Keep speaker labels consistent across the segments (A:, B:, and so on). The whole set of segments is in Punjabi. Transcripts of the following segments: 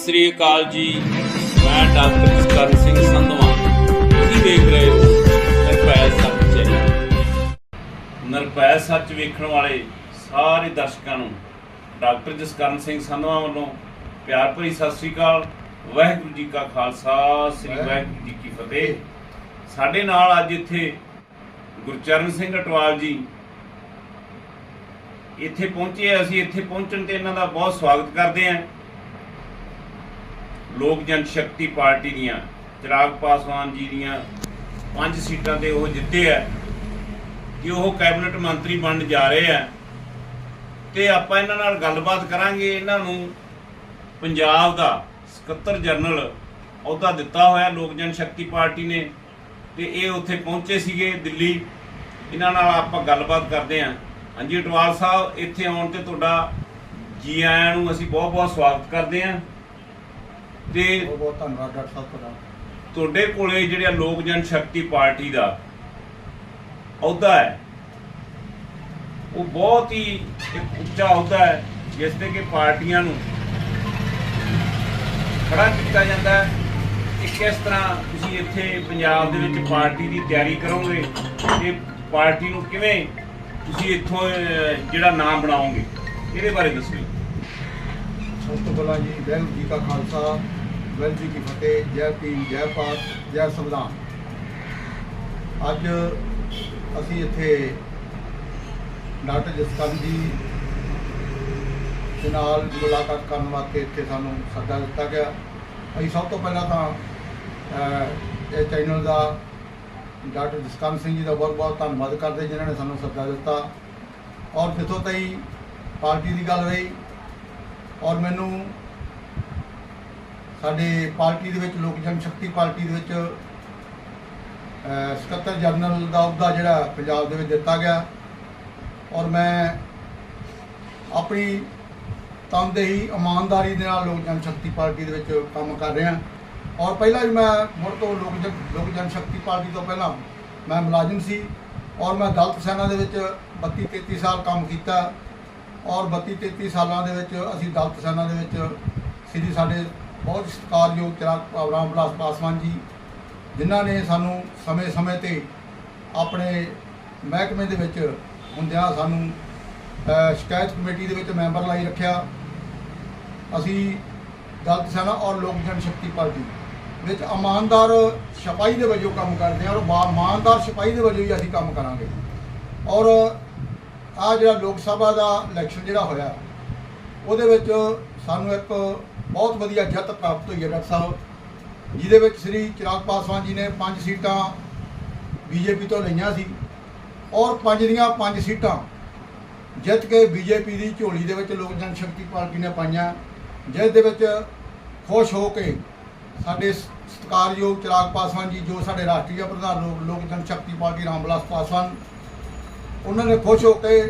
A: ਸਤਿ ਸ੍ਰੀ ਅਕਾਲ ਜੀ। ਮੈਂ ਡਾਕਟਰ ਜਸਕਰਨ ਸਿੰਘ ਸੰਧਵਾ। ਤੁਸੀਂ ਦੇਖ ਰਹੇ ਹੋ ਨਿਰਭੈ ਸੱਚ ਚੈਨਲ। ਨਿਰਭੈ ਸੱਚ ਵੇਖਣ ਵਾਲੇ ਸਾਰੇ ਦਰਸ਼ਕਾਂ ਨੂੰ ਡਾਕਟਰ ਜਸਕਰਨ ਸਿੰਘ ਸੰਧਵਾ ਵੱਲੋਂ ਪਿਆਰ ਭਰੀ ਸਤਿ ਸ੍ਰੀ ਅਕਾਲ। ਵਾਹਿਗੁਰੂ ਜੀ ਕਾ ਖਾਲਸਾ, ਸ੍ਰੀ ਵਾਹਿਗੁਰੂ ਜੀ ਕੀ ਫਤਿਹ। ਸਾਡੇ ਨਾਲ ਅੱਜ ਇੱਥੇ ਗੁਰਚਰਨ ਸਿੰਘ ਅਟਵਾਲ ਜੀ। ਇੱਥੇ ਪਹੁੰਚੇ ਅਸੀਂ। ਇੱਥੇ ਪਹੁੰਚਣ ਤੇ ਇਹਨਾਂ ਦਾ ਬਹੁਤ ਸਵਾਗਤ ਕਰਦੇ ਹਾਂ ਲੋਕ ਜਨ ਸ਼ਕਤੀ ਪਾਰਟੀ ਦੀਆਂ, ਚਿਰਾਗ ਪਾਸਵਾਨ ਜੀ ਦੀਆਂ ਪੰਜ ਸੀਟਾਂ ਤੇ ਉਹ ਜਿੱਤੇ ਆ ਕਿ ਉਹ ਕੈਬਨਿਟ ਮੰਤਰੀ ਬਣਨ ਜਾ ਰਹੇ ਆ। ਤੇ ਆਪਾਂ ਇਹਨਾਂ ਨਾਲ ਗੱਲਬਾਤ ਕਰਾਂਗੇ, ਇਹਨਾਂ ਨੂੰ ਪੰਜਾਬ ਦਾ ਸਕੱਤਰ ਜਨਰਲ ਅਹੁਦਾ ਦਿੱਤਾ ਹੋਇਆ, ਲੋਕ ਜਨ ਸ਼ਕਤੀ ਪਾਰਟੀ ਨੇ, ਤੇ ਇਹ ਉੱਥੇ ਪਹੁੰਚੇ ਸੀਗੇ ਦਿੱਲੀ। ਇਹਨਾਂ ਨਾਲ ਆਪਾਂ ਗੱਲਬਾਤ ਕਰਦੇ ਹਾਂ ਹਾਂਜੀ, ਅਟਵਾਲ ਸਾਹਿਬ, ਇੱਥੇ ਆਉਣ ਤੇ ਤੁਹਾਡਾ ਜੀ ਆਇਆਂ ਨੂੰ ਅਸੀਂ ਬਹੁਤ ਬਹੁਤ ਸਵਾਗਤ ਕਰਦੇ ਹਾਂ ਤੇ
B: ਬਹੁਤ ਬਹੁਤ ਧੰਨਵਾਦ ਡਾਕਟਰ ਸਾਹਿਬ ਤੁਹਾਡਾ
A: ਤੁਹਾਡੇ ਕੋਲੇ ਜਿਹੜਾ ਲੋਕ ਜਨ ਸ਼ਕਤੀ ਪਾਰਟੀ ਦਾ ਅਹੁਦਾ ਹੈ ਉਹ ਬਹੁਤ ਹੀ ਇੱਕ ਉੱਚਾ ਅਹੁਦਾ ਹੈ ਜਿਸ ਤੇ ਕਿ ਪਾਰਟੀਆਂ ਨੂੰ ਖੜਾ ਕੀਤਾ ਜਾਂਦਾ ਹੈ ਕਿ ਕਿਸ ਤਰ੍ਹਾਂ ਤੁਸੀਂ ਇੱਥੇ ਪੰਜਾਬ ਦੇ ਵਿੱਚ ਪਾਰਟੀ ਦੀ ਤਿਆਰੀ ਕਰੋਗੇ ਤੇ ਪਾਰਟੀ ਨੂੰ ਕਿਵੇਂ ਤੁਸੀਂ ਇੱਥੋਂ ਜਿਹੜਾ ਨਾਮ ਬਣਾਓਗੇ ਇਹਦੇ ਬਾਰੇ ਦੱਸੋ।
B: ਸਭ ਤੋਂ ਪਹਿਲਾਂ ਜੀ ਵਾਹਿਗੁਰੂ ਜੀ ਕਾ ਖਾਲਸਾ ਵਾਹਿਗੁਰੂ ਜੀ ਕੀ ਫਤਿਹ ਜੈ ਭੀਮ ਜੈ ਭਾਰਤ ਜੈ ਸੰਵਿਧਾਨ। ਅੱਜ ਅਸੀਂ ਇੱਥੇ ਡਾਕਟਰ ਜਸਕਰਨ ਜੀ ਦੇ ਨਾਲ ਮੁਲਾਕਾਤ ਕਰਨ ਵਾਸਤੇ ਇੱਥੇ ਸਾਨੂੰ ਸੱਦਾ ਦਿੱਤਾ ਗਿਆ। ਅਸੀਂ ਸਭ ਤੋਂ ਪਹਿਲਾਂ ਤਾਂ ਅਹ, ਇਹ ਚੈਨਲ ਦਾ ਡਾਕਟਰ ਜਸਕਰਨ ਸਿੰਘ ਜੀ ਦਾ ਬਹੁਤ ਬਹੁਤ ਧੰਨਵਾਦ ਕਰਦੇ ਜਿਨ੍ਹਾਂ ਨੇ ਸਾਨੂੰ ਸੱਦਾ ਦਿੱਤਾ। ਔਰ ਜਿੱਥੋਂ ਤਾਈ ਪਾਰਟੀ ਦੀ ਗੱਲ ਰਹੀ। ਔਰ ਮੈਨੂੰ ਸਾਡੇ ਪਾਰਟੀ ਦੇ ਵਿੱਚ ਲੋਕ ਜਨ ਸ਼ਕਤੀ ਪਾਰਟੀ ਦੇ ਵਿੱਚ ਸਕੱਤਰ ਜਨਰਲ ਦਾ ਅਹੁਦਾ ਜਿਹੜਾ ਪੰਜਾਬ ਦੇ ਵਿੱਚ ਦਿੱਤਾ ਗਿਆ। ਔਰ ਮੈਂ ਆਪਣੀ ਤਨਦੇਹੀ ਇਮਾਨਦਾਰੀ ਦੇ ਨਾਲ ਲੋਕ ਜਨ ਸ਼ਕਤੀ ਪਾਰਟੀ ਦੇ ਵਿੱਚ ਕੰਮ ਕਰ ਰਿਹਾ। ਔਰ ਪਹਿਲਾਂ ਵੀ ਮੈਂ ਮੁੜ ਤੋਂ ਲੋਕ ਜਨ ਲੋਕ ਜਨ ਸ਼ਕਤੀ ਪਾਰਟੀ ਤੋਂ ਪਹਿਲਾਂ ਮੈਂ ਮੁਲਾਜ਼ਮ ਸੀ। ਔਰ ਮੈਂ ਦਲਤ ਸੈਨਾ ਦੇ ਵਿੱਚ 32 33 ਸਾਲ ਕੰਮ ਕੀਤਾ। ਔਰ 32 33 ਸਾਲਾਂ ਦੇ ਵਿੱਚ ਅਸੀਂ ਦਲਤ ਸੈਨਾ ਦੇ ਵਿੱਚ, ਸ੍ਰੀ ਸਾਡੇ ਬਹੁਤ ਸਤਿਕਾਰਯੋਗ ਚਿਰਾਗ ਰਾਮ ਵਿਲਾਸ ਪਾਸਵਾਨ ਜੀ, ਜਿਨ੍ਹਾਂ ਨੇ ਸਾਨੂੰ ਸਮੇਂ-ਸਮੇਂ ਤੇ ਆਪਣੇ ਮਹਿਕਮੇ ਦੇ ਵਿੱਚ ਹੁੰਦਿਆਂ ਸਾਨੂੰ ਸ਼ਿਕਾਇਤ ਕਮੇਟੀ ਦੇ ਵਿੱਚ ਮੈਂਬਰ ਲਾਈ ਰੱਖਿਆ। ਅਸੀਂ ਦਲਤ ਸੈਨਾ ਔਰ ਲੋਕ ਜਨ ਸ਼ਕਤੀ ਪਾਰਟੀ ਵਿੱਚ ਇਮਾਨਦਾਰ ਸਿਪਾਹੀ ਦੇ ਵਜੋਂ ਕੰਮ ਕਰਦੇ ਹਾਂ ਔਰ ਇਮਾਨਦਾਰ ਸਿਪਾਹੀ ਦੇ ਵਜੋਂ ਹੀ ਅਸੀਂ ਕੰਮ ਕਰਾਂਗੇ। ਔਰ ਆ ਜਿਹੜਾ ਲੋਕ ਸਭਾ ਦਾ ਇਲੈਕਸ਼ਨ ਜਿਹੜਾ ਹੋਇਆ, ਉਹਦੇ ਵਿੱਚ ਸਾਨੂੰ ਇੱਕ ਬਹੁਤ ਵਧੀਆ ਜਿੱਤ ਪ੍ਰਾਪਤ ਹੋਈ ਹੈ, ਡਾਕਟਰ ਸਾਹਿਬ। ਜਿਹਦੇ ਵਿੱਚ ਸ੍ਰੀ ਚਿਰਾਗ ਪਾਸਵਾਨ ਜੀ ਨੇ ਪੰਜ ਸੀਟਾਂ ਬੀਜੇਪੀ ਤੋਂ ਲਈਆਂ ਸੀ ਔਰ ਪੰਜ ਦੀਆਂ ਪੰਜ ਸੀਟਾਂ ਜਿੱਤ ਕੇ ਬੀਜੇਪੀ ਦੀ ਝੋਲੀ ਦੇ ਵਿੱਚ ਲੋਕ ਜਨ ਸ਼ਕਤੀ ਪਾਰਟੀ ਨੇ ਪਾਈਆਂ, ਜਿਸ ਦੇ ਵਿੱਚ ਖੁਸ਼ ਹੋ ਕੇ ਸਾਡੇ ਸਤਿਕਾਰਯੋਗ ਚਿਰਾਗ ਪਾਸਵਾਨ ਜੀ, ਜੋ ਸਾਡੇ ਰਾਸ਼ਟਰੀ ਪ੍ਰਧਾਨ ਲੋਕ ਲੋਕ ਜਨ ਸ਼ਕਤੀ ਪਾਰਟੀ ਰਾਮਵਿਲਾਸ ਪਾਸਵਾਨ, ਉਹਨਾਂ ਨੇ ਖੁਸ਼ ਹੋ ਕੇ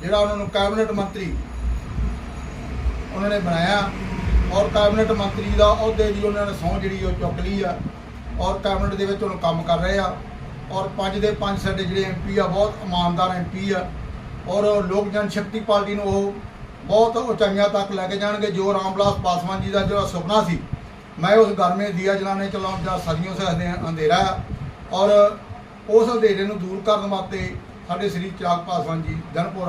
B: ਜਿਹੜਾ ਉਹਨਾਂ ਨੂੰ ਕੈਬਨਿਟ ਮੰਤਰੀ ਉਹਨਾਂ ਨੇ ਬਣਾਇਆ। ਔਰ ਕੈਬਨਿਟ ਮੰਤਰੀ ਦਾ ਅਹੁਦੇ ਦੀ ਉਹਨਾਂ ਨੇ ਸਹੁੰ ਜਿਹੜੀ ਉਹ ਚੁੱਕ ਲਈ ਆ। ਔਰ ਕੈਬਨਿਟ ਦੇ ਵਿੱਚ ਉਹਨੂੰ ਕੰਮ ਕਰ ਰਹੇ ਆ। ਔਰ ਪੰਜ ਦੇ ਪੰਜ ਸਾਡੇ ਜਿਹੜੇ ਐਮਪੀ ਆ, ਬਹੁਤ ਇਮਾਨਦਾਰ ਐਮਪੀ ਆ। ਔਰ ਲੋਕ ਜਨ ਸ਼ਕਤੀ ਪਾਰਟੀ ਨੂੰ ਉਹ ਬਹੁਤ ਉਚਾਈਆਂ ਤੱਕ ਲੈ ਕੇ ਜਾਣਗੇ। ਜੋ ਰਾਮਵਿਲਾਸ ਪਾਸਵਾਨ ਜੀ ਦਾ ਜਿਹੜਾ ਸੁਪਨਾ ਸੀ, ਮੈਂ ਉਸ ਗਰਮੇ ਦੀਆ ਜਲਾਣੇ ਚਲਾਉਣ ਦਾ ਸਦੀਆਂ ਸੇ ਅੰਧੇਰਾ ਆ। ਔਰ ਉਸ ਅੰਧੇਰੇ ਨੂੰ ਦੂਰ ਕਰਨ ਵਾਸਤੇ ਸਾਡੇ ਸ੍ਰੀ ਚਿਰਾਗ ਪਾਸਵਾਨ ਜੀ ਦਿਨ ਪੋ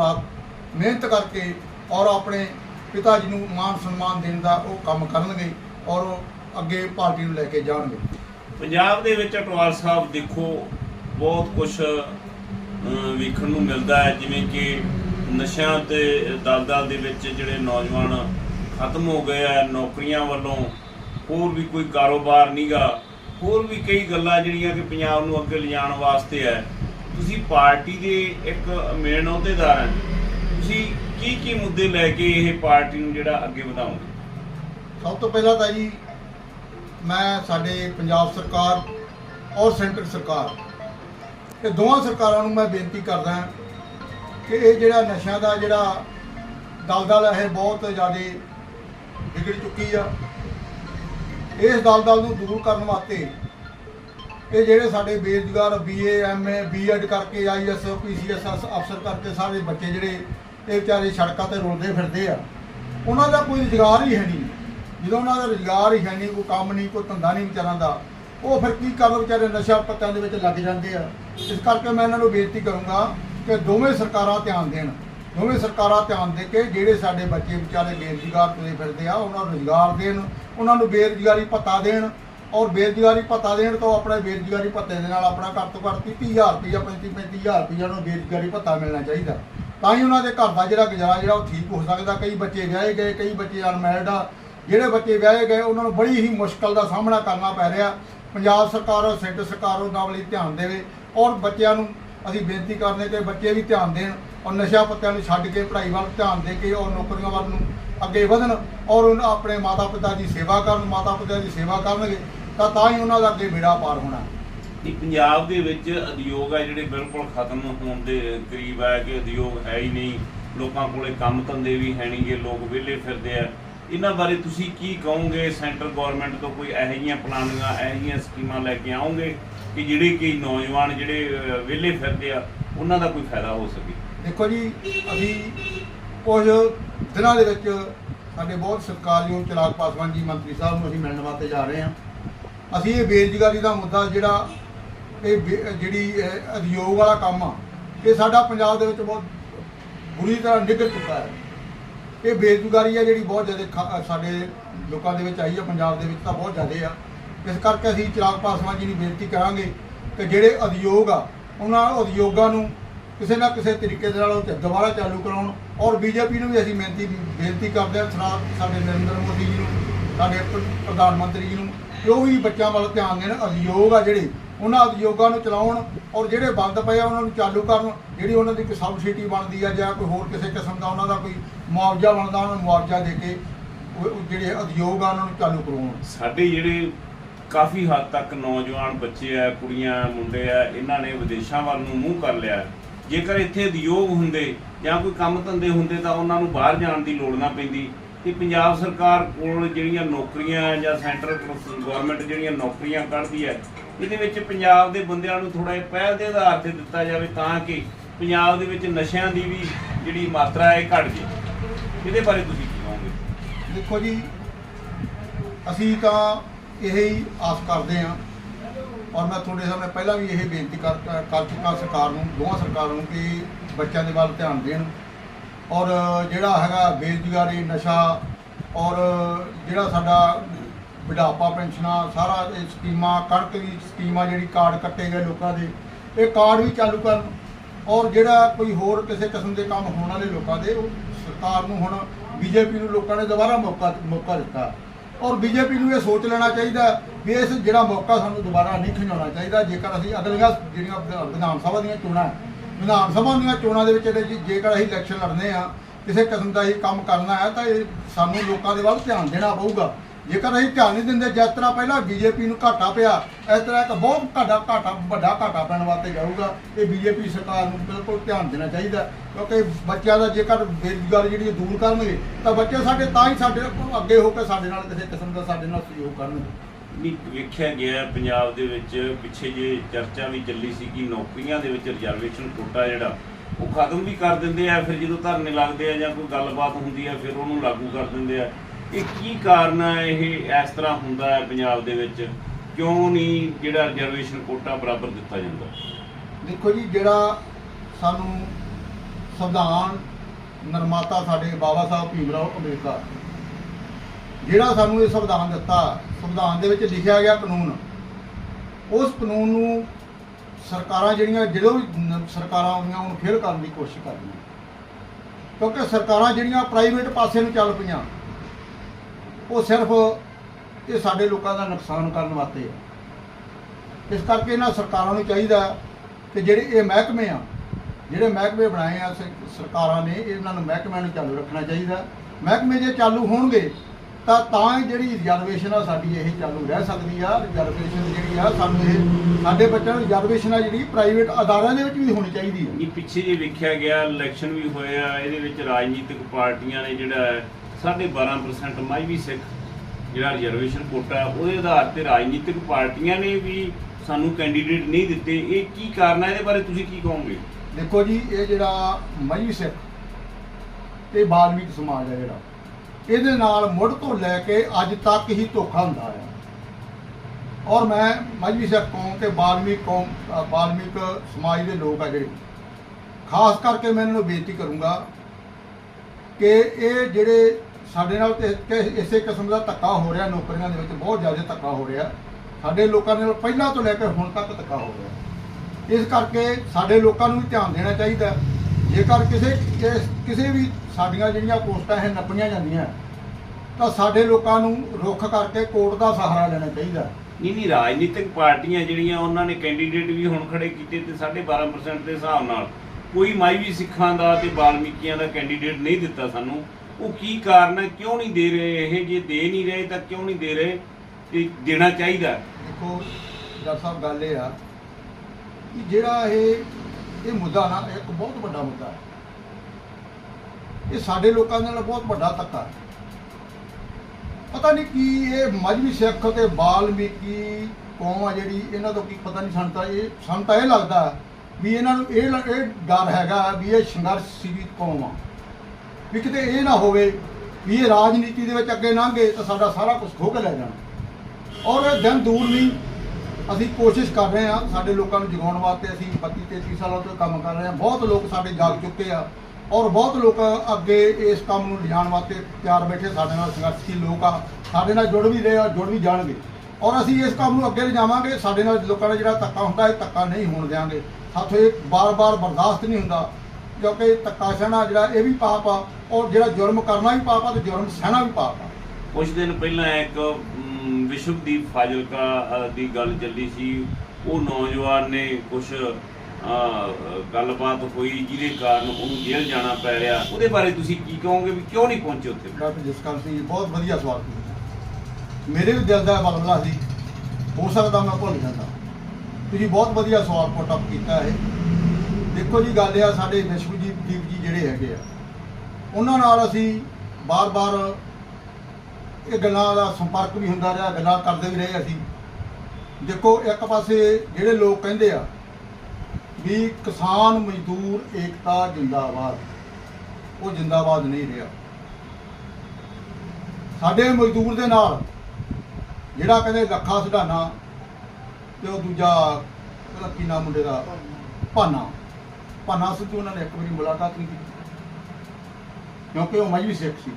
B: ਮਿਹਨਤ ਕਰਕੇ ਔਰ ਆਪਣੇ ਪਿਤਾ ਜੀ ਨੂੰ ਮਾਨ ਸਨਮਾਨ ਦੇਣ ਦਾ ਉਹ ਕੰਮ ਕਰਨਗੇ ਔਰ ਉਹ ਅੱਗੇ ਪਾਰਟੀ ਨੂੰ ਲੈ ਕੇ ਜਾਣਗੇ।
A: ਪੰਜਾਬ ਦੇ ਵਿੱਚ ਅਟਵਾਲ ਸਾਹਿਬ ਦੇਖੋ, ਬਹੁਤ ਕੁਝ ਵੇਖਣ ਨੂੰ ਮਿਲਦਾ ਹੈ। ਜਿਵੇਂ ਕਿ ਨਸ਼ਿਆਂ ਤੇ ਦਲਦਲ ਦੇ ਵਿੱਚ ਜਿਹੜੇ ਨੌਜਵਾਨ ਖਤਮ ਹੋ ਗਏ ਆ, ਨੌਕਰੀਆਂ ਵੱਲੋਂ ਹੋਰ ਵੀ ਕੋਈ ਕਾਰੋਬਾਰ ਨਹੀਂਗਾ ਹੋਰ ਵੀ ਕਈ ਗੱਲਾਂ ਜਿਹੜੀਆਂ ਕਿ ਪੰਜਾਬ ਨੂੰ ਅੱਗੇ ਲਿਜਾਣ ਵਾਸਤੇ ਹੈ। ਤੁਸੀਂ ਪਾਰਟੀ ਦੇ ਇੱਕ ਮੇਨ ਅਹੁਦੇਦਾਰ ਹੈ। ਤੁਸੀਂ ਕੀ ਕੀ ਮੁੱਦੇ ਲੈ ਕੇ ਇਹ ਪਾਰਟੀ ਨੂੰ ਜਿਹੜਾ ਅੱਗੇ ਵਧਾਓਗੇ
B: ਸਭ ਤੋਂ ਪਹਿਲਾਂ ਤਾਂ ਜੀ, ਮੈਂ ਸਾਡੇ ਪੰਜਾਬ ਸਰਕਾਰ ਔਰ ਸੈਂਟਰ ਸਰਕਾਰ, ਇਹ ਦੋਵਾਂ ਸਰਕਾਰਾਂ ਨੂੰ ਮੈਂ ਬੇਨਤੀ ਕਰਦਾ ਕਿ ਇਹ ਜਿਹੜਾ ਨਸ਼ਿਆਂ ਦਾ ਜਿਹੜਾ ਦਲਦਲ ਹੈ, ਇਹ ਬਹੁਤ ਜ਼ਿਆਦਾ ਵਿਗੜ ਚੁੱਕੀ ਆ। ਇਸ ਦਲਦਲ ਨੂੰ ਦੂਰ ਕਰਨ ਵਾਸਤੇ ਇਹ ਜਿਹੜੇ ਸਾਡੇ ਬੇਰੁਜ਼ਗਾਰ ਬੀਏ ਐਮਏ ਬੀਐਡ ਕਰਕੇ ਆਈਐਸ ਪੀਸੀਐਸ ਅਫਸਰ ਕਰਕੇ ਸਾਰੇ ਬੱਚੇ ਜਿਹੜੇ ਇਹ ਵਿਚਾਰੇ ਸੜਕਾਂ ਤੇ ਰੁਲਦੇ ਫਿਰਦੇ ਆ। ਉਹਨਾਂ ਦਾ ਕੋਈ ਰੁਜ਼ਗਾਰ ਹੀ ਹੈ ਨਹੀਂ। ਜਦੋਂ ਉਹਨਾਂ ਦਾ ਰੁਜ਼ਗਾਰ ਹੀ ਹੈ ਨਹੀਂ, ਕੋਈ ਕੰਮ ਨਹੀਂ, ਕੋਈ ਧੰਦਾ ਨਹੀਂ ਵਿਚਾਰਾਂ ਦਾ, ਉਹ ਫਿਰ ਕੀ ਕਰਨ ਵਿਚਾਰੇ ਨਸ਼ਾ ਪੱਤਿਆਂ ਦੇ ਵਿੱਚ ਲੱਗ ਜਾਂਦੇ ਆ। ਇਸ ਕਰਕੇ ਮੈਂ ਇਹਨਾਂ ਨੂੰ ਬੇਨਤੀ ਕਰੂੰਗਾ ਕਿ ਦੋਵੇਂ ਸਰਕਾਰਾਂ ਧਿਆਨ ਦੇਣ। ਦੋਵੇਂ ਸਰਕਾਰਾਂ ਧਿਆਨ ਦੇ ਕੇ ਜਿਹੜੇ ਸਾਡੇ ਬੱਚੇ ਵਿਚਾਰੇ ਬੇਰੁਜ਼ਗਾਰ ਤੁਰੇ ਫਿਰਦੇ ਆ, ਉਹਨਾਂ ਨੂੰ ਰੁਜ਼ਗਾਰ ਦੇਣ, ਉਹਨਾਂ ਨੂੰ ਬੇਰੁਜ਼ਗਾਰੀ ਭੱਤਾ ਦੇਣ ਔਰ ਬੇਰੁਜ਼ਗਾਰੀ ਭੱਤਾ ਦੇਣ ਤੋਂ ਆਪਣੇ ਬੇਰੁਜ਼ਗਾਰੀ ਭੱਤੇ ਦੇ ਨਾਲ ਆਪਣਾ ਘੱਟ ਤੋਂ ਘੱਟ 30000 ਰੁਪਈਆ 35 35000 ਰੁਪਈਆ ਨੂੰ ਬੇਰੁਜ਼ਗਾਰੀ ਭੱਤਾ ਮਿਲਣਾ ਚਾਹੀਦਾ। ਤਾਂ ਹੀ ਉਹਨਾਂ ਦੇ ਘਰ ਦਾ ਜਿਹੜਾ ਗੁਜ਼ਾਰਾ ਜਿਹੜਾ ਉਹ ਠੀਕ ਹੋ ਸਕਦਾ। ਕਈ ਬੱਚੇ ਵਿਆਹੇ ਗਏ, ਕਈ ਬੱਚੇ ਅਨਮੈਰਿਡ ਆ। ਜਿਹੜੇ ਬੱਚੇ ਵਿਆਹੇ ਗਏ, ਉਹਨਾਂ ਨੂੰ ਬੜੀ ਹੀ ਮੁਸ਼ਕਲ ਦਾ ਸਾਹਮਣਾ ਕਰਨਾ ਪੈ ਰਿਹਾ। ਪੰਜਾਬ ਸਰਕਾਰ ਔਰ ਸੈਂਟਰ ਸਰਕਾਰ ਉਹਨਾਂ ਵੱਲ ਧਿਆਨ ਦੇਵੇ ਔਰ ਬੱਚਿਆਂ ਨੂੰ ਅਸੀਂ ਬੇਨਤੀ ਕਰਦੇ ਕਿ ਬੱਚੇ ਵੀ ਧਿਆਨ ਦੇਣ ਔਰ ਨਸ਼ਾ ਪੱਤਿਆਂ ਨੂੰ ਛੱਡ ਕੇ ਪੜ੍ਹਾਈ ਵੱਲ ਧਿਆਨ ਦੇ ਕੇ ਔਰ ਨੌਕਰੀਆਂ ਵੱਲ ਨੂੰ ਅੱਗੇ ਵਧਣ ਔਰ ਉਹਨਾਂ ਆਪਣੇ ਮਾਤਾ ਪਿਤਾ ਦੀ ਸੇਵਾ ਕਰਨ ਮਾਤਾ ਪਿਤਾ ਦੀ ਸੇਵਾ ਕਰਨਗੇ ਤਾਂ ਤਾਂ ਹੀ ਉਹਨਾਂ ਦਾ ਅੱਗੇ ਬੇੜਾ ਪਾਰ ਹੋਣਾ।
A: ਕਿ ਪੰਜਾਬ ਦੇ ਵਿੱਚ ਉਦਯੋਗ ਆ ਜਿਹੜੇ ਬਿਲਕੁਲ ਖਤਮ ਹੋਣ ਦੇ ਕਰੀਬ ਆ ਕਿ ਉਦਯੋਗ ਹੈ ਹੀ ਨਹੀਂ। ਲੋਕਾਂ ਕੋਲੇ ਕੰਮ ਧੰਦੇ ਵੀ ਹੈ ਨਹੀਂਗੇ ਲੋਕ ਵਿਹਲੇ ਫਿਰਦੇ ਆ। ਇਹਨਾਂ ਬਾਰੇ ਤੁਸੀਂ ਕੀ ਕਹੋਗੇ? ਸੈਂਟਰ ਗਵਰਨਮੈਂਟ ਤੋਂ ਕੋਈ ਇਹੋ ਜਿਹੀਆਂ ਪਲਾਨਿੰਗਾਂ ਇਹੋ ਜਿਹੀਆਂ ਸਕੀਮਾਂ ਲੈ ਕੇ ਆਉਂਗੇ ਕਿ ਜਿਹੜੇ ਕਿ ਨੌਜਵਾਨ ਜਿਹੜੇ ਵਿਹਲੇ ਫਿਰਦੇ ਆ, ਉਹਨਾਂ ਦਾ ਕੋਈ ਫਾਇਦਾ ਹੋ ਸਕੇ?
B: ਦੇਖੋ ਜੀ, ਅਸੀਂ ਕੁਝ ਦਿਨਾਂ ਦੇ ਵਿੱਚ ਸਾਡੇ ਬਹੁਤ ਸਤਿਕਾਰਯੋਗ ਚਿਰਾਗ ਪਾਸਵਾਨ ਜੀ ਮੰਤਰੀ ਸਾਹਿਬ ਨੂੰ ਅਸੀਂ ਮਿਲਣ ਵਾਸਤੇ ਜਾ ਰਹੇ ਹਾਂ। ਅਸੀਂ ਇਹ ਬੇਰੁਜ਼ਗਾਰੀ ਦਾ ਮੁੱਦਾ ਜਿਹੜਾ ਇਹ ਬੇ- ਜਿਹੜੀ ਉਦਯੋਗ ਵਾਲਾ ਕੰਮ ਆ, ਇਹ ਸਾਡਾ ਪੰਜਾਬ ਦੇ ਵਿੱਚ ਬਹੁਤ ਬੁਰੀ ਤਰ੍ਹਾਂ ਨਿਕਲ ਚੁੱਕਾ ਹੈ। ਇਹ ਬੇਰੁਜ਼ਗਾਰੀ ਆ ਜਿਹੜੀ ਬਹੁਤ ਜ਼ਿਆਦਾ ਖਾ- ਸਾਡੇ ਲੋਕਾਂ ਦੇ ਵਿੱਚ ਆਈ ਆ, ਪੰਜਾਬ ਦੇ ਵਿੱਚ ਤਾਂ ਬਹੁਤ ਜ਼ਿਆਦਾ ਆ। ਇਸ ਕਰਕੇ ਅਸੀਂ ਚਿਰਾਗ ਪਾਸਵਾਨ ਜੀ ਨੂੰ ਬੇਨਤੀ ਕਰਾਂਗੇ ਕਿ ਜਿਹੜੇ ਉਦਯੋਗ ਆ, ਉਹਨਾਂ ਉਦਯੋਗਾਂ ਨੂੰ ਕਿਸੇ ਨਾ ਕਿਸੇ ਤਰੀਕੇ ਦੇ ਨਾਲ ਉਹ ਦੁਬਾਰਾ ਚਾਲੂ ਕਰਾਉਣ ਔਰ ਬੀਜੇਪੀ ਨੂੰ ਵੀ ਅਸੀਂ ਬੇਨਤੀ ਬੇਨਤੀ ਕਰਦੇ ਹਾਂ ਸਰਾ, ਸਾਡੇ ਨਰਿੰਦਰ ਮੋਦੀ ਜੀ ਨੂੰ, ਸਾਡੇ ਪ੍ਰਧਾਨ ਮੰਤਰੀ ਜੀ ਨੂੰ ਕਿ ਉਹ ਵੀ ਬੱਚਿਆਂ ਵੱਲ ਧਿਆਨ ਦੇਣ ਉਦਯੋਗ ਆ ਜਿਹੜੇ ਉਹਨਾਂ ਉਦਯੋਗਾਂ ਨੂੰ ਚਲਾਉਣ ਔਰ ਜਿਹੜੇ ਬੰਦ ਪਏ ਆ ਉਹਨਾਂ ਨੂੰ ਚਾਲੂ ਕਰਨ, ਜਿਹੜੀ ਉਹਨਾਂ ਦੀ ਕੋਈ ਸਬਸਿਡੀ ਬਣਦੀ ਆ ਜਾਂ ਕੋਈ ਹੋਰ ਕਿਸੇ ਕਿਸਮ ਦਾ ਉਹਨਾਂ ਦਾ ਕੋਈ ਮੁਆਵਜ਼ਾ ਬਣਦਾ, ਉਹਨਾਂ ਨੂੰ ਮੁਆਵਜ਼ਾ ਦੇ ਕੇ ਜਿਹੜੇ ਉਦਯੋਗ ਆ ਉਹਨਾਂ ਨੂੰ ਚਾਲੂ ਕਰਵਾਉਣ
A: ਸਾਡੇ ਜਿਹੜੇ ਕਾਫੀ ਹੱਦ ਤੱਕ ਨੌਜਵਾਨ ਬੱਚੇ ਆ, ਕੁੜੀਆਂ, ਮੁੰਡੇ ਆ, ਇਹਨਾਂ ਨੇ ਵਿਦੇਸ਼ਾਂ ਵੱਲ ਨੂੰ ਮੂੰਹ ਕਰ ਲਿਆ। ਜੇਕਰ ਇੱਥੇ ਉਦਯੋਗ ਹੁੰਦੇ ਜਾਂ ਕੋਈ ਕੰਮ ਧੰਦੇ ਹੁੰਦੇ ਤਾਂ ਉਹਨਾਂ ਨੂੰ ਬਾਹਰ ਜਾਣ ਦੀ ਲੋੜ ਨਾ ਪੈਂਦੀ। ਤੇ ਪੰਜਾਬ ਸਰਕਾਰ ਕੋਲ ਜਿਹੜੀਆਂ ਨੌਕਰੀਆਂ ਜਾਂ ਸੈਂਟਰ ਗਵਰਨਮੈਂਟ ਜਿਹੜੀਆਂ ਨੌਕਰੀਆਂ ਕੱਢਦੀ ਹੈ ਇਹਦੇ ਵਿੱਚ ਪੰਜਾਬ ਦੇ ਬੰਦਿਆਂ ਨੂੰ ਥੋੜਾ ਜਿਹਾ ਪਹਿਲ ਦੇ ਆਧਾਰ ਤੇ ਦਿੱਤਾ ਜਾਵੇ ਤਾਂ ਕਿ ਪੰਜਾਬ ਦੇ ਵਿੱਚ ਨਸ਼ਿਆਂ ਦੀ ਵੀ ਜਿਹੜੀ ਮਾਤਰਾ ਹੈ ਇਹ ਘਟ ਜੇ ਇਹਦੇ ਬਾਰੇ ਤੁਸੀਂ ਕੀ ਕਹੋਗੇ?
B: ਦੇਖੋ ਜੀ, ਅਸੀਂ ਤਾਂ ਇਹ ਹੀ ਆਸ ਕਰਦੇ ਹਾਂ ਔਰ ਮੈਂ ਤੁਹਾਡੇ ਸਾਹਮਣੇ ਪਹਿਲਾਂ ਵੀ ਇਹ ਬੇਨਤੀ ਕਰ ਕਰ ਚੁੱਕਾ ਸਰਕਾਰ ਨੂੰ, ਦੋਵਾਂ ਸਰਕਾਰਾਂ ਨੂੰ ਕਿ ਬੱਚਿਆਂ ਦੇ ਵੱਲ ਧਿਆਨ ਦੇਣ ਔਰ ਜਿਹੜਾ ਹੈਗਾ ਬੇਰੁਜ਼ਗਾਰੀ, ਨਸ਼ਾ ਔਰ ਜਿਹੜਾ ਸਾਡਾ ਬੁਢਾਪਾ, ਪੈਨਸ਼ਨਾਂ, ਸਾਰਾ ਇਹ ਸਕੀਮਾਂ, ਕਣਕ ਦੀ ਸਕੀਮਾਂ ਜਿਹੜੀ ਕਾਰਡ ਕੱਟੇ ਗਏ ਲੋਕਾਂ ਦੇ, ਇਹ ਕਾਰਡ ਵੀ ਚਾਲੂ ਕਰਨ। ਔਰ ਜਿਹੜਾ ਕੋਈ ਹੋਰ ਕਿਸੇ ਕਿਸਮ ਦੇ ਕੰਮ ਹੋਣ ਵਾਲੇ ਲੋਕਾਂ ਦੇ, ਉਹ ਸਰਕਾਰ ਨੂੰ ਹੁਣ ਬੀਜੇਪੀ ਨੂੰ ਲੋਕਾਂ ਨੇ ਦੁਬਾਰਾ ਮੌਕਾ ਮੌਕਾ ਦਿੱਤਾ। ਔਰ ਬੀਜੇਪੀ ਨੂੰ ਇਹ ਸੋਚ ਲੈਣਾ ਚਾਹੀਦਾ ਵੀ ਇਸ ਜਿਹੜਾ ਮੌਕਾ ਸਾਨੂੰ ਦੁਬਾਰਾ ਨਹੀਂ ਖਿਜਾਉਣਾ ਚਾਹੀਦਾ, ਜੇਕਰ ਅਸੀਂ ਅਗਲੀਆਂ ਜਿਹੜੀਆਂ ਵਿਧਾ- ਵਿਧਾਨ ਸਭਾ ਦੀਆਂ ਚੋਣਾਂ, ਵਿਧਾਨ ਸਭਾ ਦੀਆਂ ਚੋਣਾਂ ਦੇ ਵਿੱਚ ਜੇਕਰ ਅਸੀਂ ਇਲੈਕਸ਼ਨ ਲੜਨੇ ਆ, ਕਿਸੇ ਕਿਸਮ ਦਾ ਇਹ ਕੰਮ ਕਰਨਾ ਹੈ, ਤਾਂ ਇਹ ਸਾਨੂੰ ਲੋਕਾਂ ਦੇ ਵੱਲ ਧਿਆਨ ਦੇਣਾ ਪਊਗਾ। ਜੇਕਰ ਅਸੀਂ ਧਿਆਨ ਨਹੀਂ ਦਿੰਦੇ, ਜਿਸ ਤਰ੍ਹਾਂ ਪਹਿਲਾਂ ਬੀਜੇਪੀ ਨੂੰ ਘਾਟਾ ਪਿਆ, ਇਸ ਤਰ੍ਹਾਂ ਇੱਕ ਬਹੁਤ ਘਾਟਾ ਘਾਟਾ, ਵੱਡਾ ਘਾਟਾ ਪੈਣ ਵਾਸਤੇ ਜਾਊਗਾ। ਇਹ ਬੀਜੇਪੀ ਸਰਕਾਰ ਨੂੰ ਬਿਲਕੁਲ ਧਿਆਨ ਦੇਣਾ ਚਾਹੀਦਾ, ਕਿਉਂਕਿ ਬੱਚਿਆਂ ਦਾ ਜੇਕਰ ਬੇਰੁਜ਼ਗਾਰੀ ਜਿਹੜੀ ਇਹ ਦੂਰ ਕਰਨਗੇ, ਤਾਂ ਬੱਚੇ ਸਾਡੇ ਤਾਂ ਹੀ ਸਾਡੇ ਅੱਗੇ ਹੋ ਕੇ ਸਾਡੇ ਨਾਲ ਕਿਸੇ ਕਿਸਮ ਦਾ ਸਾਡੇ ਨਾਲ ਸਹਿਯੋਗ ਕਰਨਗੇ।
A: ਨਹੀਂ, ਵੇਖਿਆ ਗਿਆ ਪੰਜਾਬ ਦੇ ਵਿੱਚ ਪਿੱਛੇ ਜੇ ਚਰਚਾ ਵੀ ਚੱਲੀ ਸੀ ਕਿ ਨੌਕਰੀਆਂ ਦੇ ਵਿੱਚ ਰਿਜ਼ਰਵੇਸ਼ਨ ਕੋਟਾ ਜਿਹੜਾ, ਉਹ ਖਤਮ ਵੀ ਕਰ ਦਿੰਦੇ ਆ, ਫਿਰ ਜਦੋਂ ਧਰਨੇ ਲੱਗਦੇ ਆ ਜਾਂ ਕੋਈ ਗੱਲਬਾਤ ਹੁੰਦੀ ਆ, ਫਿਰ ਉਹਨੂੰ ਲਾਗੂ ਕਰ ਦਿੰਦੇ ਆ। ਇਹ ਕੀ ਕਾਰਨ ਹੈ ਇਹ, ਇਸ ਤਰ੍ਹਾਂ ਹੁੰਦਾ ਹੈ ਪੰਜਾਬ ਦੇ ਵਿੱਚ? ਕਿਉਂ ਨਹੀਂ ਜਿਹੜਾ ਰਿਜ਼ਰਵੇਸ਼ਨ ਕੋਟਾ ਬਰਾਬਰ ਦਿੱਤਾ ਜਾਂਦਾ?
B: ਦੇਖੋ ਜੀ, ਜਿਹੜਾ ਸਾਨੂੰ ਸੰਵਿਧਾਨ ਨਿਰਮਾਤਾ ਸਾਡੇ ਬਾਬਾ ਸਾਹਿਬ ਭੀਮਰਾਓ ਅੰਬੇਦਕਰ, ਜਿਹੜਾ ਸਾਨੂੰ ਇਹ ਸੰਵਿਧਾਨ ਦਿੱਤਾ, ਸੰਵਿਧਾਨ ਦੇ ਵਿੱਚ ਲਿਖਿਆ ਗਿਆ ਕਾਨੂੰਨ, ਉਸ ਕਾਨੂੰਨ ਨੂੰ ਸਰਕਾਰਾਂ ਜਿਹੜੀਆਂ, ਜਦੋਂ ਵੀ ਨ- ਸਰਕਾਰਾਂ ਆਉਂਦੀਆਂ, ਉਹਨੂੰ ਫੇਰ ਕਰਨ ਦੀ ਕੋਸ਼ਿਸ਼ ਕਰਦੀਆਂ। ਕਿਉਂਕਿ ਸਰਕਾਰਾਂ ਜਿਹੜੀਆਂ ਪ੍ਰਾਈਵੇਟ ਪਾਸੇ ਨੂੰ ਚੱਲ ਪਈਆਂ ਉਹ ਸਿਰਫ ਇਹ ਸਾਡੇ ਲੋਕਾਂ ਦਾ ਨੁਕਸਾਨ ਕਰਨ ਵਾਸਤੇ ਆ। ਇਸ ਕਰਕੇ ਇਹਨਾਂ ਸਰਕਾਰਾਂ ਨੂੰ ਚਾਹੀਦਾ ਕਿ ਜਿਹੜੇ ਇਹ ਮਹਿਕਮੇ ਆ, ਜਿਹੜੇ ਮਹਿਕਮੇ ਬਣਾਏ ਆ ਸਰਕਾਰਾਂ ਨੇ, ਇਹਨਾਂ ਨੂੰ ਮਹਿਕਮਿਆਂ ਨੂੰ ਚਾਲੂ ਰੱਖਣਾ ਚਾਹੀਦਾ। ਮਹਿਕਮੇ ਜੇ ਚਾਲੂ ਹੋਣਗੇ, ਤਾਂ ਤਾਂ ਹੀ ਜਿਹੜੀ ਰਿਜ਼ਰਵੇਸ਼ਨ ਆ ਸਾਡੀ ਇਹ ਚਾਲੂ ਰਹਿ ਸਕਦੀ ਆ। ਰਿਜ਼ਰਵੇਸ਼ਨ ਜਿਹੜੀ ਆ ਸਾਨੂੰ ਇਹ, ਸਾਡੇ ਬੱਚਿਆਂ ਨੂੰ ਰਿਜ਼ਰਵੇਸ਼ਨ ਆ ਜਿਹੜੀ ਪ੍ਰਾਈਵੇਟ ਅਦਾਰਿਆਂ ਦੇ ਵਿੱਚ ਵੀ ਹੋਣੀ ਚਾਹੀਦੀ ਹੈ
A: ਇਹ ਪਿੱਛੇ ਜੇ ਵੇਖਿਆ ਗਿਆ ਇਲੈਕਸ਼ਨ ਵੀ ਹੋਇਆ ਇਹਦੇ ਵਿੱਚ ਰਾਜਨੀਤਿਕ ਪਾਰਟੀਆਂ ਨੇ ਜਿਹੜਾ ਹੈ 12.5% ਮਾਝੀ ਸਿੱਖ ਜਿਹੜਾ ਰਿਜ਼ਰਵੇਸ਼ਨ ਕੋਟਾ ਹੈ, ਉਹਦੇ ਆਧਾਰ ਤੇ ਰਾਜਨੀਤਿਕ ਪਾਰਟੀਆਂ ਨੇ ਵੀ ਸਾਨੂੰ ਕੈਂਡੀਡੇਟ ਨਹੀਂ ਦਿੱਤੇ। ਇਹ ਕੀ ਕਾਰਨ ਹੈ? ਇਹਦੇ ਬਾਰੇ ਤੁਸੀਂ ਕੀ ਕਹੋਗੇ?
B: ਦੇਖੋ ਜੀ ਇਹ ਜਿਹੜਾ ਮਈ ਸਿੱਖ ਇਹ ਬਾਲਮੀਕ ਸਮਾਜ ਹੈ ਜਿਹੜਾ। ਇਹਦੇ ਨਾਲ ਮੁੱਢ ਤੋਂ ਲੈ ਕੇ ਅੱਜ ਤੱਕ ਹੀ ਧੋਖਾ ਹੁੰਦਾ ਆ ਔਰ ਮੈਂ ਮਜਬੀ ਸਿੱਖ ਕੌਮ ਤੇ ਬਾਲਮੀਕ ਕੌਮ ਅ, ਬਾਲਮੀਕ ਸਮਾਜ ਦੇ ਲੋਕ ਆ ਜਿਹੜੇ ਖਾਸ ਕਰਕੇ ਮੈਂ ਇਹਨਾਂ ਨੂੰ ਬੇਨਤੀ ਕਰੂੰਗਾ ਕਿ ਇਹ ਜਿਹੜੇ ਸਾਡੇ ਨਾਲ ਤੇ ਕਿ ਇਸੇ ਕਿਸਮ ਦਾ ਧੱਕਾ ਹੋ ਰਿਹਾ, ਨੌਕਰੀਆਂ ਦੇ ਵਿੱਚ ਬਹੁਤ ਜ਼ਿਆਦਾ ਧੱਕਾ ਹੋ ਰਿਹਾ। ਸਾਡੇ ਲੋਕਾਂ ਦੇ ਨਾਲ ਪਹਿਲਾਂ ਤੋਂ ਲੈ ਕੇ ਹੁਣ ਤੱਕ ਧੱਕਾ ਹੋ ਰਿਹਾ। ਇਸ ਕਰਕੇ ਸਾਡੇ ਲੋਕਾਂ ਨੂੰ ਵੀ ਧਿਆਨ ਦੇਣਾ ਚਾਹੀਦਾ। ਜੇਕਰ ਕਿਸੇ ਕਿਸ- ਕਿਸੇ ਵੀ ਸਾਡੀਆਂ ਜਿਹੜੀਆਂ ਪੋਸਟਾਂ ਇਹ ਨੱਪੀਆਂ ਜਾਂਦੀਆਂ, ਤਾਂ ਸਾਡੇ ਲੋਕਾਂ ਨੂੰ ਰੁੱਖ ਕਰਕੇ ਕੋਰਟ ਦਾ ਸਹਾਰਾ ਲੈਣਾ ਚਾਹੀਦਾ।
A: ਨਹੀਂ ਨਹੀਂ, ਰਾਜਨੀਤਿਕ ਪਾਰਟੀਆਂ ਜਿਹੜੀਆਂ ਉਹਨਾਂ ਨੇ ਕੈਂਡੀਡੇਟ ਵੀ ਹੁਣ ਖੜੇ ਕੀਤੇ ਤੇ 12.5% ਦੇ ਹਿਸਾਬ ਨਾਲ ਕੋਈ ਮਾਈਵੀ ਸਿੱਖਾਂ ਦਾ ਤੇ ਬਾਲਮੀਕੀਆਂ ਦਾ ਕੈਂਡੀਡੇਟ ਨਹੀਂ ਦਿੱਤਾ ਸਾਨੂੰ। ਉਹ ਕੀ ਕਾਰਨ ਹੈ? ਕਿਉਂ ਨਹੀਂ ਦੇ ਰਹੇ? ਇਹ ਜੇ ਦੇ ਨਹੀਂ ਰਹੇ ਤਾਂ ਕਿਉਂ ਨਹੀਂ ਦੇ ਰਹੇ? ਤੇ ਦੇਣਾ ਚਾਹੀਦਾ
B: ਦੇਖੋ, ਡਾਕਟਰ ਸਾਹਿਬ, ਗੱਲ ਇਹ ਆ ਕਿ ਜਿਹੜਾ ਇਹ ਇਹ ਮੁੱਦਾ ਨਾ ਇੱਕ ਬਹੁਤ ਵੱਡਾ ਮੁੱਦਾ ਹੈ। ਇਹ ਸਾਡੇ ਲੋਕਾਂ ਦੇ ਨਾਲ ਬਹੁਤ ਵੱਡਾ ਧੱਕਾ ਹੈ। ਪਤਾ ਨਹੀਂ ਕੀ ਇਹ ਮਜਬੀ ਸਿੱਖ ਤੇ ਬਾਲਮੀਕੀ ਕੌਮ ਆ ਜਿਹੜੀ, ਇਹਨਾਂ ਤੋਂ ਕੀ ਪਤਾ ਨਹੀਂ, ਸਾਨੂੰ ਤਾਂ ਇਹ, ਸਾਨੂੰ ਤਾਂ ਇਹ ਲੱਗਦਾ ਵੀ ਇਹਨਾਂ ਨੂੰ ਇਹ ਇਹ ਡਰ ਹੈਗਾ ਵੀ ਇਹ ਸੰਘਰਸ਼ ਸੀਗੀ ਕੌਮ ਆ। ਵੀ ਕਿਤੇ ਇਹ ਨਾ ਹੋਵੇ ਵੀ ਇਹ ਰਾਜਨੀਤੀ ਦੇ ਵਿੱਚ ਅੱਗੇ ਲੰਘੇ ਤਾਂ ਸਾਡਾ ਸਾਰਾ ਕੁਝ ਖੋਹ ਕੇ ਲੈ ਜਾਣ। ਔਰ ਇਹ ਦਿਨ ਦੂਰ ਨਹੀਂ, ਅਸੀਂ ਕੋਸ਼ਿਸ਼ ਕਰ ਰਹੇ ਹਾਂ ਸਾਡੇ ਲੋਕਾਂ ਨੂੰ ਜਗਾਉਣ ਵਾਸਤੇ, ਅਸੀਂ 32 33 ਸਾਲਾਂ ਤੋਂ ਕੰਮ ਕਰ ਰਹੇ ਹਾਂ। ਬਹੁਤ ਲੋਕ ਸਾਡੇ ਜਾਗ ਚੁੱਕੇ ਆ ਔਰ ਬਹੁਤ ਲੋਕ ਅੱਗੇ ਇਸ ਕੰਮ ਨੂੰ ਲਿਜਾਣ ਵਾਸਤੇ ਤਿਆਰ ਬੈਠੇ, ਸਾਡੇ ਨਾਲ ਸੰਘਰਸ਼ਸ਼ੀਲ ਲੋਕ ਆ, ਸਾਡੇ ਨਾਲ ਜੁੜ ਵੀ ਰਹੇ ਆ, ਜੁੜ ਵੀ ਜਾਣਗੇ। ਔਰ ਅਸੀਂ ਇਸ ਕੰਮ ਨੂੰ ਅੱਗੇ ਲਿਜਾਵਾਂਗੇ, ਸਾਡੇ ਨਾਲ ਲੋਕਾਂ ਦਾ ਜਿਹੜਾ ਧੱਕਾ ਹੁੰਦਾ, ਇਹ ਧੱਕਾ ਨਹੀਂ ਹੋਣ ਦਿਆਂਗੇ। ਸਾਥੋਂ ਇਹ ਬਾਰ-ਬਾਰ ਬਰਦਾਸ਼ਤ ਨਹੀਂ ਹੁੰਦਾ। ਕਿਉਂਕਿ ਧੱਕਾ ਸਹਿਣਾ ਜਿਹੜਾ ਇਹ ਵੀ ਪਾਪ ਆ ਔਰ ਜਿਹੜਾ ਜੁਰਮ ਕਰਨਾ ਵੀ ਪਾਪ ਆ ਤੇ ਜੁਰਮ ਸਹਿਣਾ ਵੀ ਪਾਪ ਆ।
A: ਕੁਝ ਦਿਨ ਪਹਿਲਾਂ ਇੱਕ ਵਿਸ਼ਵਦੀਪ ਫਾਜ਼ਿਲਕਾ ਦੀ ਗੱਲ ਚੱਲੀ ਸੀ। ਉਹ ਨੌਜਵਾਨ ਨੇ ਕੁਝ ਗੱਲਬਾਤ ਹੋਈ ਜਿਹਦੇ ਕਾਰਨ ਉਹਨੂੰ ਜੇਲ੍ਹ ਜਾਣਾ ਪੈ ਰਿਹਾ। ਉਹਦੇ ਬਾਰੇ ਤੁਸੀਂ ਕੀ ਕਹੋਗੇ ਵੀ ਕਿਉਂ ਨਹੀਂ ਪਹੁੰਚੇ ਉੱਥੇ?
B: ਡਾਕਟਰ ਜਸਕਰਨ ਸਿੰਘ ਬਹੁਤ ਵਧੀਆ ਸਵਾਲ ਕੀਤਾ। ਮੇਰੇ ਵੀ ਦਿਲ ਦਾ ਬਲਬਲਾ ਸੀ। ਹੋ ਸਕਦਾ ਮੈਂ ਭੁੱਲ ਜਾਂਦਾ। ਤੁਸੀਂ ਬਹੁਤ ਵਧੀਆ ਸਵਾਲ ਪੁੱਟ ਅਪ ਕੀਤਾ ਹੈ ਦੇਖੋ ਜੀ, ਗੱਲ ਆ, ਸਾਡੇ ਵਿਸ਼ਵਜੀਤ ਦੀਪ ਜੀ ਜਿਹੜੇ ਹੈਗੇ ਆ, ਉਹਨਾਂ ਨਾਲ ਅਸੀਂ ਬਾਰ-ਬਾਰ ਇਹ ਗੱਲਾਂ ਦਾ ਸੰਪਰਕ ਵੀ ਹੁੰਦਾ ਰਿਹਾ, ਗੱਲਾਂ ਕਰਦੇ ਵੀ ਰਹੇ ਅਸੀਂ। ਦੇਖੋ, ਇੱਕ ਪਾਸੇ ਜਿਹੜੇ ਲੋਕ ਕਹਿੰਦੇ ਆ ਵੀ ਕਿਸਾਨ ਮਜ਼ਦੂਰ ਏਕਤਾ ਜਿੰਦਾਬਾਦ, ਉਹ ਜਿੰਦਾਬਾਦ ਨਹੀਂ ਰਿਹਾ। ਸਾਡੇ ਮਜ਼ਦੂਰ ਦੇ ਨਾਲ ਜਿਹੜਾ ਕਹਿੰਦੇ ਲੱਖਾ ਸਢਾਨਾ ਤੇ ਉਹ ਦੂਜਾ ਉਹਦਾ ਕੀ ਨਾਮ ਮੁੰਡੇ ਦਾ? ਭਾਨਾ। ਭਾਨਾ ਸਿੱਧੂ ਉਹਨਾਂ ਨੇ ਇੱਕ ਵਾਰੀ ਮੁਲਾਕਾਤ ਨਹੀਂ ਕੀਤੀ। ਕਿਉਂਕਿ ਉਹ ਮਜਬੀ ਸਿੱਖ ਸੀ।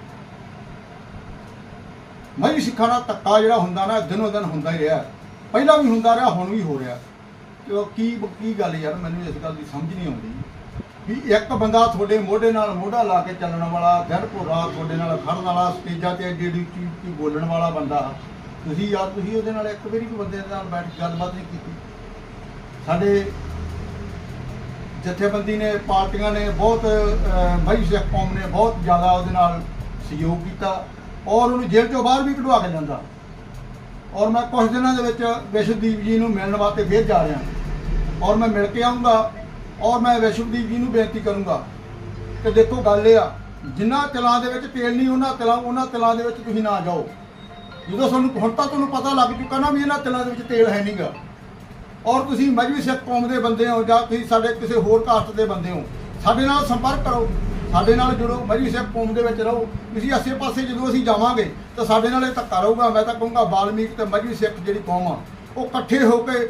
B: ਮਜਬੀ ਸਿੱਖਾਂ ਦਾ ਧੱਕਾ ਜਿਹੜਾ ਹੁੰਦਾ ਨਾ, ਦਿਨੋ ਦਿਨ ਹੁੰਦਾ ਹੀ ਰਿਹਾ। ਪਹਿਲਾਂ ਵੀ ਹੁੰਦਾ ਰਿਹਾ, ਹੁਣ ਵੀ ਹੋ ਰਿਹਾ। ਤੇ ਉਹ ਕੀ ਕੀ ਗੱਲ ਯਾਰ, ਮੈਨੂੰ ਇਸ ਗੱਲ ਦੀ ਸਮਝ ਨਹੀਂ ਆਉਂਦੀ। ਵੀ ਇੱਕ ਬੰਦਾ ਤੁਹਾਡੇ ਮੋਢੇ ਨਾਲ ਮੋਢਾ ਲਾ ਕੇ ਚੱਲਣ ਵਾਲਾ, ਦਿਨ ਭੋਰਾ ਤੁਹਾਡੇ ਨਾਲ ਖੜਨ ਵਾਲਾ, ਸਟੇਜਾਂ ਤੇ ਐਡੀ ਐਡੀ ਬੋਲਣ ਵਾਲਾ ਬੰਦਾ, ਤੁਸੀਂ ਯਾਰ ਤੁਸੀਂ ਉਹਦੇ ਨਾਲ ਇੱਕ ਵਾਰੀ ਵੀ ਬੰਦੇ ਨਾਲ ਬੈਠ, ਗੱਲਬਾਤ ਨਹੀਂ ਕੀਤੀ। ਸਾਡੇ ਜਥੇਬੰਦੀ ਨੇ, ਪਾਰਟੀਆਂ ਨੇ ਬਹੁਤ ਮਈ ਸਿੱਖ ਕੌਮ ਨੇ ਬਹੁਤ ਜ਼ਿਆਦਾ ਉਹਦੇ ਨਾਲ ਸਹਿਯੋਗ ਕੀਤਾ ਔਰ ਉਹਨੂੰ ਜੇਲ੍ਹ ਚੋਂ ਬਾਹਰ ਵੀ ਕਢਵਾ ਕੇ ਜਾਂਦਾ ਔਰ ਮੈਂ ਕੁਝ ਦਿਨਾਂ ਦੇ ਵਿੱਚ ਵਿਸ਼ਵਦੀਪ ਜੀ ਨੂੰ ਮਿਲਣ ਵਾਸਤੇ ਫੇਰ ਜਾ ਰਿਹਾ। ਔਰ ਮੈਂ ਮਿਲ ਕੇ ਆਉਂਗਾ ਔਰ ਮੈਂ ਵਿਸ਼ਵਦੀਪ ਜੀ ਨੂੰ ਬੇਨਤੀ ਕਰੂੰਗਾ ਕਿ ਦੇਖੋ ਗੱਲ ਇਹ ਆ, ਜਿੰਨਾ ਤਿਲਾਂ ਦੇ ਵਿੱਚ ਤੇਲ ਨਹੀਂ, ਉਹਨਾਂ ਤਿਲਾਂ ਉਹਨਾਂ ਤਿਲਾਂ ਦੇ ਵਿੱਚ ਤੁਸੀਂ ਨਾ ਜਾਓ। ਜਦੋਂ ਤੁਹਾਨੂੰ ਹੁਣ ਤਾਂ ਤੁਹਾਨੂੰ ਪਤਾ ਲੱਗ ਚੁੱਕਾ ਨਾ ਵੀ ਇਹਨਾਂ ਤਿਲਾਂ ਦੇ ਵਿੱਚ ਤੇਲ ਹੈ ਨਹੀਂਗਾ ਔਰ ਤੁਸੀਂ ਮਜਬੀ ਸਿੱਖ ਕੌਮ ਦੇ ਬੰਦੇ ਹੋ ਜਾਂ ਤੁਸੀਂ ਸਾਡੇ ਕਿਸੇ ਹੋਰ ਕਾਸਟ ਦੇ ਬੰਦੇ ਹੋ, ਸਾਡੇ ਨਾਲ ਸੰਪਰਕ ਕਰੋ, ਸਾਡੇ ਨਾਲ ਜੁੜੋ ਮਜਬੀ ਸਿੱਖ ਕੌਮ ਦੇ ਵਿੱਚ ਰਹੋ। ਤੁਸੀਂ ਆਸੇ ਪਾਸੇ ਜਦੋਂ ਅਸੀਂ ਜਾਵਾਂਗੇ ਤਾਂ ਸਾਡੇ ਨਾਲ ਇਹ ਧੱਕਾ ਰਹੂਗਾ। ਮੈਂ ਤਾਂ ਕਹੂੰਗਾ ਬਾਲਮੀਕ ਤੇ ਮਜਬੀ ਸਿੱਖ ਜਿਹੜੀ ਕੌਮ ਆ, ਉਹ ਇਕੱਠੇ ਹੋ ਕੇ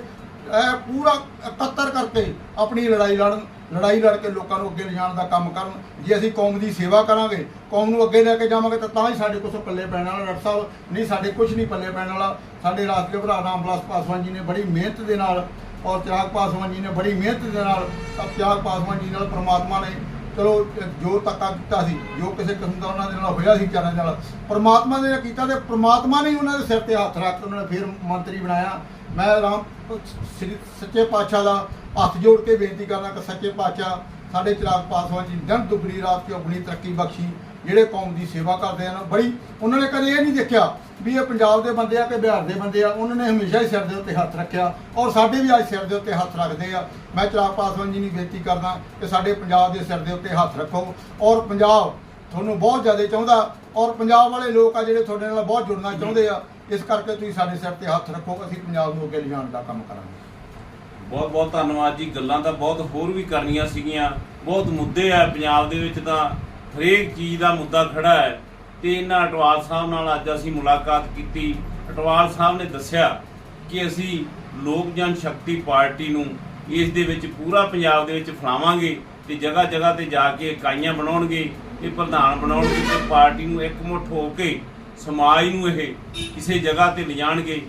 B: ਇਹ ਪੂਰਾ ਇਕੱਤਰ ਕਰਕੇ ਆਪਣੀ ਲੜਾਈ ਲੜਨ, ਲੜਾਈ ਲੜ ਕੇ ਲੋਕਾਂ ਨੂੰ ਅੱਗੇ ਲਿਜਾਣ ਦਾ ਕੰਮ ਕਰਨ। ਜੇ ਅਸੀਂ ਕੌਮ ਦੀ ਸੇਵਾ ਕਰਾਂਗੇ, ਕੌਮ ਨੂੰ ਅੱਗੇ ਲੈ ਕੇ ਜਾਵਾਂਗੇ, ਤਾਂ ਤਾਂ ਹੀ ਸਾਡੇ ਕੁਛ ਪੱਲੇ ਪੈਣ ਵਾਲਾ ਡਾਕਟਰ ਸਾਹਿਬ, ਨਹੀਂ ਸਾਡੇ ਕੁਝ ਨਹੀਂ ਪੱਲੇ ਪੈਣ ਵਾਲਾ। ਸਾਡੇ ਰਾਸ਼ਟਰੀ ਭਰਾ ਰਾਮ ਵਿਲਾਸ ਪਾਸਵਾਨ ਜੀ ਨੇ ਬੜੀ ਮਿਹਨਤ ਦੇ ਨਾਲ ਔਰ ਤਿਆਗ ਪਾਸਵਾਨ ਜੀ ਨੇ ਬੜੀ ਮਿਹਨਤ ਦੇ ਨਾਲ, ਤਾਂ ਚਿਰਾਗ ਪਾਸਵਾਨ ਜੀ ਨਾਲ ਪ੍ਰਮਾਤਮਾ ਨੇ ਚਲੋ, ਜੋ ਧੱਕਾ ਕੀਤਾ ਸੀ, ਜੋ ਕਿਸੇ ਕਿਸਮ ਦਾ ਉਹਨਾਂ ਦੇ ਨਾਲ ਹੋਇਆ ਸੀ ਚਾਰਾਂ ਨਾਲ, ਪ੍ਰਮਾਤਮਾ ਨੇ ਕੀਤਾ ਤੇ ਪ੍ਰਮਾਤਮਾ ਨੇ ਹੀ ਉਹਨਾਂ ਦੇ ਸਿਰ ਤੇ ਹੱਥ ਰੱਖ ਕੇ ਉਹਨਾਂ ਨੇ ਫਿਰ ਮੰਤਰੀ ਬਣਾਇਆ। ਮੈਂ ਰਾਮ ਸ੍ਰੀ ਸੱਚੇ ਪਾਤਸ਼ਾਹ ਦਾ ਹੱਥ ਜੋੜ ਕੇ ਬੇਨਤੀ ਕਰਦਾ ਕਿ ਸੱਚੇ ਪਾਤਸ਼ਾਹ ਸਾਡੇ ਚਿਰਾਗ ਪਾਸਵਾਨ ਜੀ ਦਿਨ ਦੁਗਣੀ ਰਾਤ ਕੇ ਆਪਣੀ ਤਰੱਕੀ ਬਖਸ਼ੀ, ਜਿਹੜੇ ਕੌਮ ਦੀ ਸੇਵਾ ਕਰਦੇ ਹਨ। ਬੜੀ ਉਹਨਾਂ ਨੇ ਕਦੇ ਇਹ ਨਹੀਂ ਦੇਖਿਆ ਵੀ ਇਹ ਪੰਜਾਬ ਦੇ ਬੰਦੇ ਆ ਕਿ ਬਿਹਾਰ ਦੇ ਬੰਦੇ ਆ। ਉਹਨਾਂ ਨੇ ਹਮੇਸ਼ਾ ਹੀ ਸਿਰ ਦੇ ਉੱਤੇ ਹੱਥ ਰੱਖਿਆ ਔਰ ਸਾਡੇ ਵੀ ਅੱਜ ਸਿਰ ਦੇ ਉੱਤੇ ਹੱਥ ਰੱਖਦੇ ਆ। ਮੈਂ ਚਿਰਾਗ ਪਾਸਵਾਨ ਜੀ ਨੂੰ ਬੇਨਤੀ ਕਰਦਾ ਕਿ ਸਾਡੇ ਪੰਜਾਬ ਦੇ ਸਿਰ ਦੇ ਉੱਤੇ ਹੱਥ ਰੱਖੋ ਔਰ ਪੰਜਾਬ ਤੁਹਾਨੂੰ ਬਹੁਤ ਜ਼ਿਆਦਾ ਚਾਹੁੰਦਾ ਔਰ ਪੰਜਾਬ ਵਾਲੇ ਲੋਕ ਆ ਜਿਹੜੇ ਤੁਹਾਡੇ ਨਾਲ ਬਹੁਤ ਜੁੜਨਾ ਚਾਹੁੰਦੇ ਆ। ਇਸ ਕਰਕੇ ਤੁਸੀਂ ਸਾਡੇ ਸਿਰ ਤੇ ਹੱਥ ਰੱਖੋ, ਅਸੀਂ ਪੰਜਾਬ ਨੂੰ ਅੱਗੇ ਲਿਜਾਣ ਦਾ ਕੰਮ ਕਰਾਂਗੇ।
A: ਬਹੁਤ ਬਹੁਤ ਧੰਨਵਾਦ ਜੀ। ਗੱਲਾਂ ਤਾਂ ਬਹੁਤ ਹੋਰ ਵੀ ਕਰਨੀਆਂ ਸੀਗੀਆਂ। ਬਹੁਤ ਮੁੱਦੇ ਆ ਪੰਜਾਬ ਦੇ ਵਿੱਚ ਤਾਂ। ਹਰੇਕ ਚੀਜ਼ ਦਾ ਮੁੱਦਾ ਖੜਾ ਹੈ। ਤੇ ਇਹਨਾਂ ਅਟਵਾਲ ਸਾਹਿਬ ਨਾਲ ਅੱਜ ਅਸੀਂ ਮੁਲਾਕਾਤ ਕੀਤੀ। ਅਟਵਾਲ ਸਾਹਿਬ ਨੇ ਦੱਸਿਆ ਕਿ ਅਸੀਂ ਲੋਕ ਜਨ ਸ਼ਕਤੀ ਪਾਰਟੀ ਨੂੰ ਇਸ ਦੇ ਵਿੱਚ ਪੂਰਾ ਪੰਜਾਬ ਦੇ ਵਿੱਚ ਫਲਾਵਾਂਗੇ ਤੇ ਜਗ੍ਹਾ ਜਗ੍ਹਾ ਤੇ ਜਾ ਕੇ ਇਕਾਈਆਂ ਬਣਾਉਣਗੇ ਇਹ ਪ੍ਰਧਾਨ ਬਣਾਉਣਗੇ ਤੇ ਪਾਰਟੀ ਨੂੰ ਇਕਮੁੱਠ ਹੋ ਕੇ ਸਮਾਜ ਨੂੰ ਇਹ ਕਿਸੇ ਜਗ੍ਹਾ ਤੇ ਲਿਜਾਣਗੇ।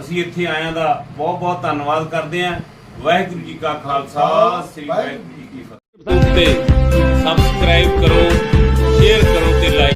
A: ਅਸੀਂ ਇੱਥੇ ਆਇਆਂ ਦਾ ਬਹੁਤ ਬਹੁਤ ਧੰਨਵਾਦ ਕਰਦੇ ਹਾਂ। ਵਾਹਿਗੁਰੂ ਜੀ ਕਾ ਖਾਲਸਾ ਸ੍ਰੀ ਵਾਹਿਗੁਰੂ ਜੀ ਕੀ ਫਤਿਹ।
C: ਸਬਸਕ੍ਰਾਈਬ ਕਰੋ ਸ਼ੇਅਰ ਕਰੋ ਤੇ ਲਾਈਕ